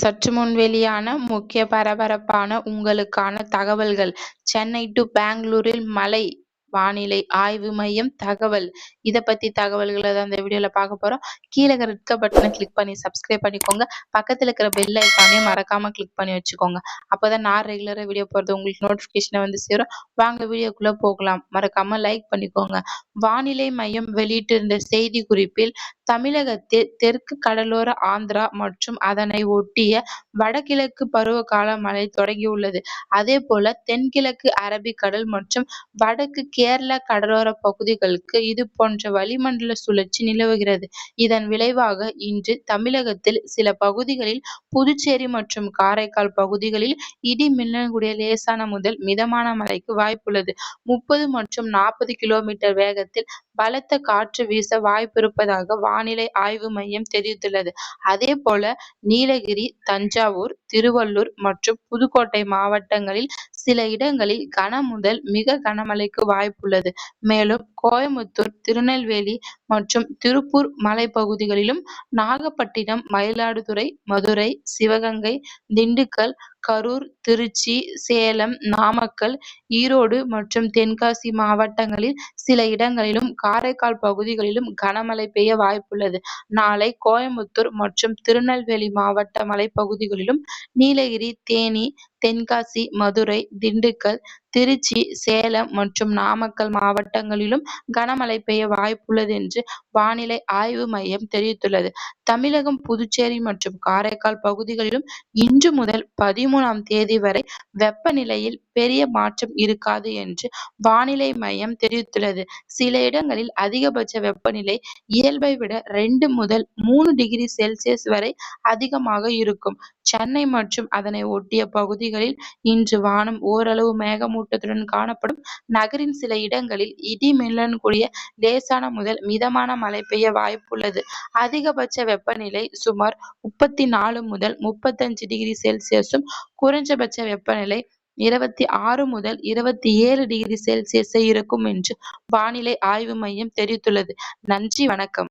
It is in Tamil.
சற்று முன் வெளியான முக்கிய பரபரப்பான உங்களுக்கான தகவல்கள். சென்னை டு பெங்களூரில் மழை வானிலை ஆய்வு மையம் தகவல். இதை பத்தி தகவல்களை தான் இந்த வீடியோல பார்க்க போறோம். கீழே இருக்க பட்டனை கிளிக் பண்ணி சப்ஸ்கிரைப் பண்ணிக்கோங்க. பக்கத்துல இருக்கிற பெல் ஐக்கானையும் மறக்காம கிளிக் பண்ணி வச்சுக்கோங்க. அப்பதான் நான் ரெகுலரா வீடியோ போறது உங்களுக்கு நோட்டிபிகேஷனை வந்து சேரும். வாங்க வீடியோக்குள்ள போகலாம். மறக்காம லைக் பண்ணிக்கோங்க. வானிலை மையம் வெளியிட்டிருந்த செய்தி குறிப்பில் தமிழகத்தில் தெற்கு கடலோர ஆந்திரா மற்றும் அதனை ஒட்டிய வடகிழக்கு பருவகால மழை தொடங்கியுள்ளது. அதே போல தென்கிழக்கு அரபிக்கடல் மற்றும் வடக்கு கேரள கடலோர பகுதிகளுக்கு இது போன்ற வளிமண்டல சுழற்சி நிலவுகிறது. இதன் விளைவாக இன்று தமிழகத்தில் சில பகுதிகளில் புதுச்சேரி மற்றும் காரைக்கால் பகுதிகளில் இடி மின்னல் லேசான முதல் மிதமான மழைக்கு வாய்ப்புள்ளது. முப்பது மற்றும் நாற்பது கிலோமீட்டர் வேகத்தில் பலத்த காற்று வீச வாய்ப்பிருப்பதாக வானிலை ஆய்வு மையம் தெரிவித்துள்ளது. அதே போல நீலகிரி தஞ்சாவூர் திருவள்ளூர் மற்றும் புதுக்கோட்டை மாவட்டங்களில் சில இடங்களில் கன முதல் மிக கனமழைக்கு வாய்ப்புள்ளது. மேலும் கோயமுத்தூர் திருநெல்வேலி மற்றும் திருப்பூர் மலைப்பகுதிகளிலும் நாகப்பட்டினம் மயிலாடுதுறை மதுரை சிவகங்கை திண்டுக்கல் கரூர் திருச்சி சேலம் நாமக்கல் ஈரோடு மற்றும் தென்காசி மாவட்டங்களில் சில இடங்களிலும் காரைக்கால் பகுதிகளிலும் கனமழை பெய்ய வாய்ப்புள்ளது. நாளை கோயமுத்தூர் மற்றும் திருநெல்வேலி மாவட்ட மலைப்பகுதிகளிலும் நீலகிரி தேனி தென்காசி மதுரை திண்டுக்கல் திருச்சி சேலம் மற்றும் நாமக்கல் மாவட்டங்களிலும் கனமழை பெய்ய வாய்ப்புள்ளது என்று வானிலை ஆய்வு மையம் தெரிவித்துள்ளது. தமிழகம் புதுச்சேரி மற்றும் காரைக்கால் பகுதிகளிலும் இன்று முதல் பதிமூணாம் தேதி வரை வெப்பநிலையில் பெரிய மாற்றம் இருக்காது என்று வானிலை மையம் தெரிவித்துள்ளது. சில இடங்களில் அதிகபட்ச வெப்பநிலை இயல்பை விட ரெண்டு முதல் மூணு டிகிரி செல்சியஸ் வரை அதிகமாக இருக்கும். சென்னை மற்றும் அதனை ஒட்டிய பகுதிகளில் இன்று வானம் ஓரளவு மேகமூட்டத்துடன் காணப்படும். நகரின் சில இடங்களில் இடி மின்னலுடன் கூடிய லேசான முதல் மிதமான மழை பெய்ய வாய்ப்புள்ளது. அதிகபட்ச வெப்பநிலை சுமார் முப்பத்தி நாலு முதல் முப்பத்தஞ்சு டிகிரி செல்சியஸும் குறைஞ்சபட்ச வெப்பநிலை இருபத்தி ஆறு முதல் இருபத்தி ஏழு டிகிரி செல்சியஸை இருக்கும் என்று வானிலை ஆய்வு மையம் தெரிவித்துள்ளது. நன்றி வணக்கம்.